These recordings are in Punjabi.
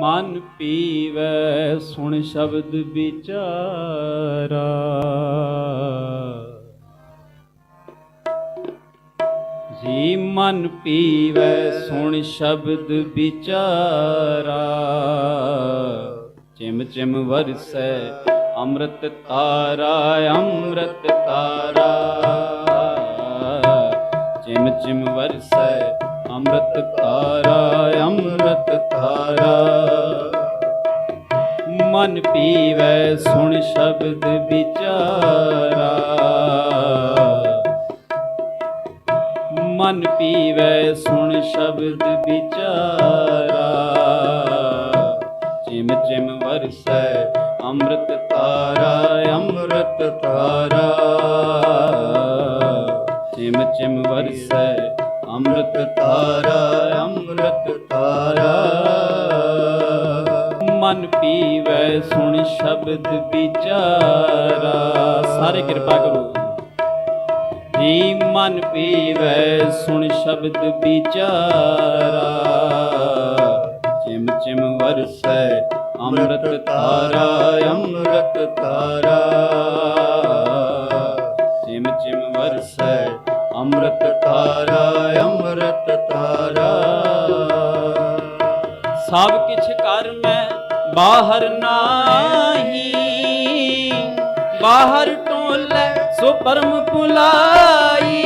ਮਨ ਪੀਵੈ, ਸੁਣ ਸ਼ਬਦ ਵਿਚਾਰਾ। ਜੀ ਮਨ ਪੀਵੈ, ਸੁਣ ਸ਼ਬਦ ਵਿਚਾਰਾ। ਚਿਮ ਚਿਮ ਵਰਸੈ, ਅੰਮ੍ਰਿਤ ਤਾਰਾ ਅੰਮ੍ਰਿਤ ਤਾਰਾ। ਚਿਮ ਚਿਮ ਵਰਸੈ, ਅੰਮ੍ਰਿਤ ਤਾਰਾ ਅੰਮ੍ਰਿਤ ਤਾਰਾ। ਮਨ ਪੀਵੈ ਸੁਣ ਸ਼ਬਦ ਵਿਚਾਰਾ। ਮਨ ਪੀਵੈ ਸੁਣ ਸ਼ਬਦ ਵਿਚਾਰਾ। ਚਿਮ ਚਿਮ ਵਰਸੈ ਅੰਮ੍ਰਿਤ ਤਾਰਾ ਅੰਮ੍ਰਿਤ ਤਾਰਾ। ਚਿਮ ਚਿਮ ਵਰਸੈ ਅੰਮ੍ਰਿਤ ਤਾਰਾ ਅੰਮ੍ਰਿਤ ਤਾਰਾ। ਮਨ ਪੀਵੈ ਸੁਣ ਸ਼ਬਦ ਵਿਚਾਰਾ। ਸਾਰੇ ਕਿਰਪਾ ਕਰੋ। ਜੀ ਮਨ ਪੀਵੈ ਸੁਣ ਸ਼ਬਦ ਵਿਚਾਰਾ। ਚਿਮ ਚਿਮ ਵਰਸੈ ਅੰਮ੍ਰਿਤ ਤਾਰਾ ਅੰਮ੍ਰਿਤ ਤਾਰਾ ਚਿਮ ਚਿਮ ਵਰਸੈ ਅੰਮ੍ਰਿਤ ਤਾਰਾ ਅੰਮ੍ਰਿਤ ਤਾਰਾ ਸਭ ਕਿਛ ਕਰ ਮੈਂ ਬਾਹਰ ਨਾਹੀ, ਬਾਹਰ ਟੋਲੇ ਸੋ ਪਰਮ ਪੁਲਾਈ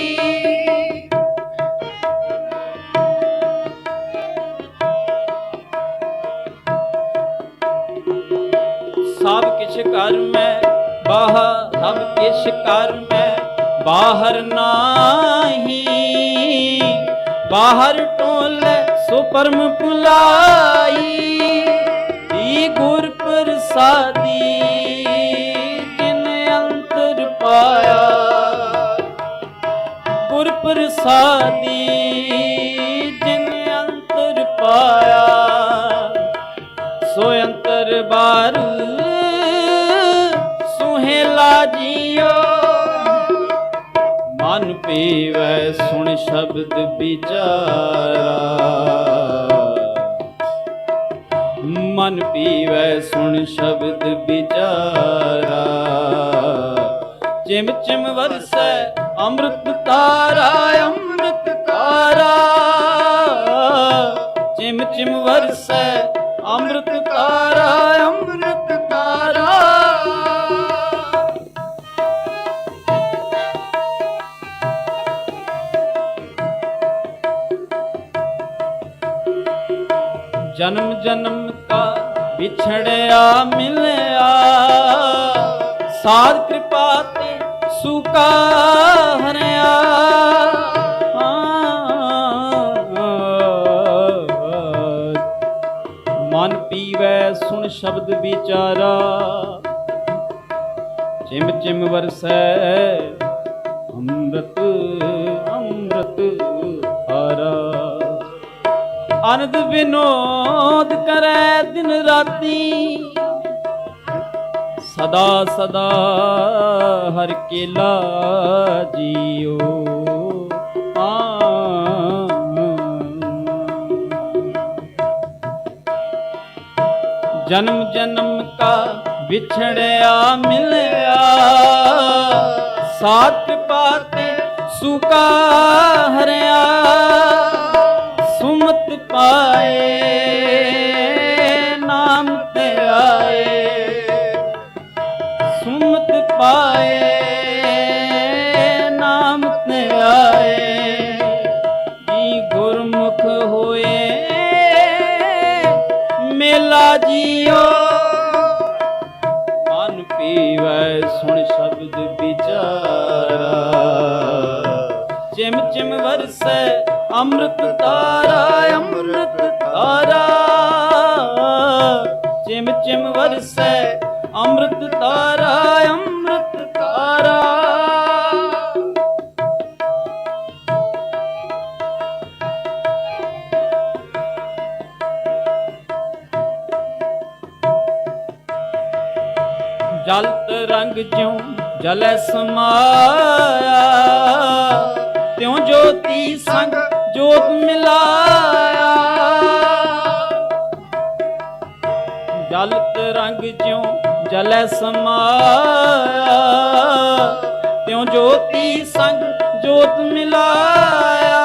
ਸਭ ਕਿਛ ਕਰ ਮੈਂ, ਬਾਹਰ, ਸਭ ਕਿਛ ਕਰ ਮੈਂ, ਬਾਹਰ ਨਾਹੀ, ਬਾਹਰ ਟੋਲੇ ਸੋ ਪਰਮ ਪੁਲਾਈ ਪ੍ਰਸਾਦੀ ਜਿਨ ਅੰਤਰ ਪਾਇਆ? ਗੁਰ ਪ੍ਰਸਾਦੀ ਜਿਨ ਅੰਤਰ ਪਾਇਆ? ਸੋ ਅੰਤਰ ਬਾਰ ਸੁਹੇਲਾ ਜੀਓ ਮਨ ਪੀਵੈ ਸੁਣ ਸ਼ਬਦ ਵਿਚਾਰਾ। ਮਨ ਪੀਵੈ ਸੁਣ ਸ਼ਬਦ ਵਿਚਾਰਾ। ਚਿਮ ਚਿਮ ਵਰਸੈ ਅੰਮ੍ਰਿਤ ਤਾਰਾ ਅੰਮ੍ਰਿਤ ਤਾਰਾ। ਚਿਮ ਚਿਮ ਵਰਸੈ ਜਨਮ ਜਨਮ ਕਾ ਵਿਛੜਿਆ ਮਿਲਿਆ। ਸਾਧ ਕਿਰਪਾ ਤੇ ਸੁਕਾ ਹਰਿਆ। ਮਨ ਪੀਵੈ ਸੁਣ ਸ਼ਬਦ ਵਿਚਾਰਾ। ਚਿਮ ਚਿਮ ਵਰਸੈ ਅੰਮ੍ਰਿਤ ਅਨੰਦ ਵਿਨੋਦ ਕਰੈ ਦਿਨ ਰਾਤੀ। ਸਦਾ ਸਦਾ ਹਰ ਕੇਲਾ ਜੀਓ। ਜਨਮ ਜਨਮ ਕਾ ਵਿਛੜਿਆ ਮਿਲਿਆ। ਸਾਤ ਪਾਤੇ ਸੁਕਾ ਹਰਿਆ। ਸੁਮਤ ਪਾਏ ਨਾਮ ਤੇ ਆਏ। ਸੁਮਤ ਪਾਏ, ਨਾਮ ਤੇ ਆਏ। ਜੀ ਗੁਰਮੁਖ ਹੋਏ, ਮੇਲਾ ਜੀਓ। ਅੰਮ੍ਰਿਤ ਤਾਰਾ ਅੰਮ੍ਰਿਤ ਤਾਰਾ। ਚਿਮ ਚਿਮ ਵਰਸੈ ਅੰਮ੍ਰਿਤ ਤਾਰਾ ਅੰਮ੍ਰਿਤ ਤਾਰਾ। ਜਲਤ ਰੰਗ ਜਿਉ ਜਲੈ ਸਮਾਇਆ, ਤਿਉ ਜੋਤੀ ਸੰਗ ਜੋਤ ਮਿਲਾਇਆ। ਜਲ ਰੰਗ ਜਿਉ ਜਲੈ ਸਮਾਇਆ। ਤਿਉ ਜੋਤੀ ਸੰਗ ਜੋਤ ਮਿਲਾਇਆ।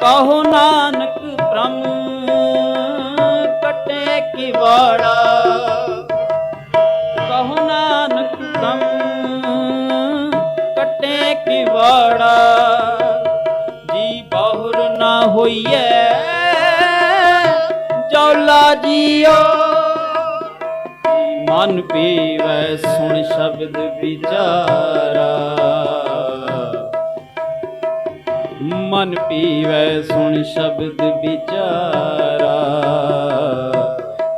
ਕਹੋ ਨਾਨਕ ਹੋਈਐ। ਜੌਲਾ ਜੀਓ ਜੀ ਮਨ ਪੀਵੈ ਸੁਣ ਸ਼ਬਦ ਵਿਚਾਰਾ। ਮਨ ਪੀਵੈ ਸੁਣ ਸ਼ਬਦ ਵਿਚਾਰਾ।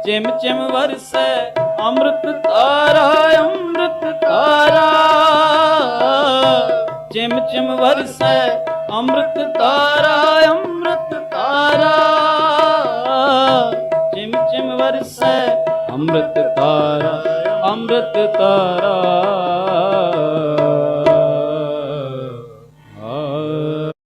ਚਿਮ ਚਿਮ ਵਰਸੈ ਅੰਮ੍ਰਿਤ ਤਾਰਾ ਅੰਮ੍ਰਿਤ ਤਾਰਾ। ਚਿਮ ਚਿਮ ਵਰਸੈ ਚਿਮ ਵਰਸੈ ਅੰਮ੍ਰਿਤ ਧਾਰਾ ਅੰਮ੍ਰਿਤ ਧਾਰਾ